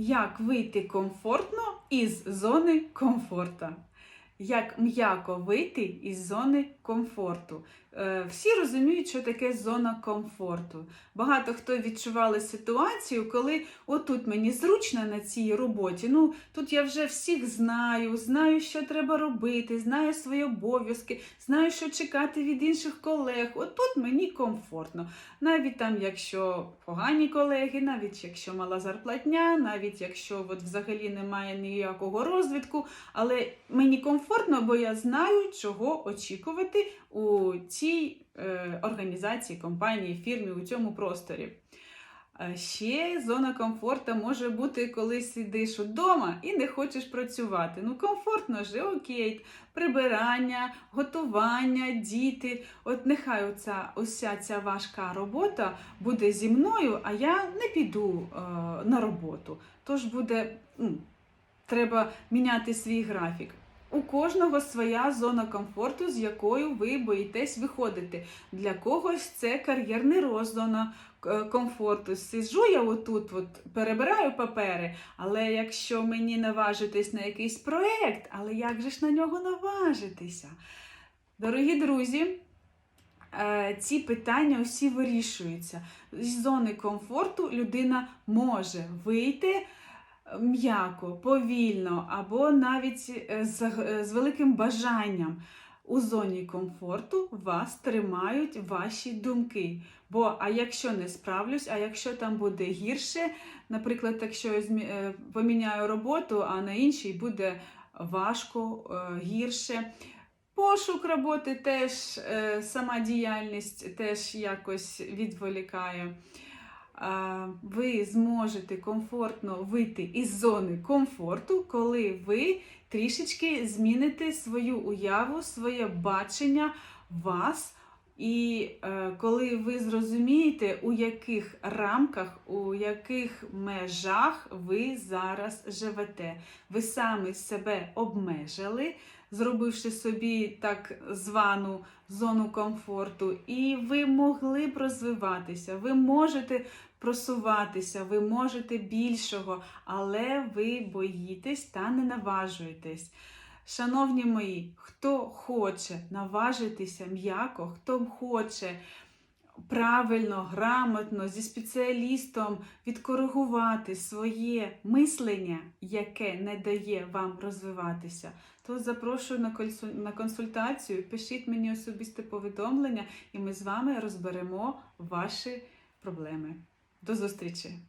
Як вийти комфортно із зони комфорту? Як м'яко вийти із зони комфорту? Е, Всі розуміють, що таке зона комфорту. Багато хто відчували ситуацію, коли отут мені зручно на цій роботі. Ну тут я вже всіх знаю, знаю, що треба робити, знаю свої обов'язки, знаю, що чекати від інших колег. Отут мені комфортно. Навіть там, якщо погані колеги, навіть якщо мала зарплатня, навіть якщо от взагалі немає ніякого розвитку, але мені комфортно, бо я знаю, чого очікувати у цій е, організації, компанії, фірмі, у цьому просторі. Е, Ще зона комфорту може бути, коли сидиш вдома і не хочеш працювати. Ну, комфортно ж, окей, прибирання, готування, діти. От нехай оця, уся ця важка робота буде зі мною, а я не піду е, на роботу. Тож буде, ну, треба міняти свій графік. У кожного своя зона комфорту, з якою ви боїтесь виходити. Для когось це кар'єрний рост, зона е, комфорту. Сиджу я отут, от, перебираю папери, але якщо мені наважитись на якийсь проєкт, але як же ж на нього наважитися? Дорогі друзі, е, ці питання усі вирішуються. З зони комфорту людина може вийти м'яко, повільно або навіть е, з, е, з великим бажанням. У зоні комфорту вас тримають ваші думки. Бо а якщо не справлюсь, а якщо там буде гірше, наприклад, якщо я е, поміняю роботу, а на іншій буде важко, гірше. Пошук роботи теж, сама діяльність теж якось відволікає. Ви зможете комфортно вийти із зони комфорту, коли ви трішечки зміните свою уяву, своє бачення вас. І е, коли ви зрозумієте, у яких рамках, у яких межах ви зараз живете, ви самі себе обмежили, зробивши собі так звану зону комфорту, і ви могли б розвиватися, ви можете просуватися, ви можете більшого, але ви боїтесь та не наважуєтесь. Шановні мої, хто хоче наважитися м'яко, хто хоче правильно, грамотно, зі спеціалістом відкоригувати своє мислення, яке не дає вам розвиватися, то запрошую на консультацію, пишіть мені особисте повідомлення, і ми з вами розберемо ваші проблеми. До зустрічі!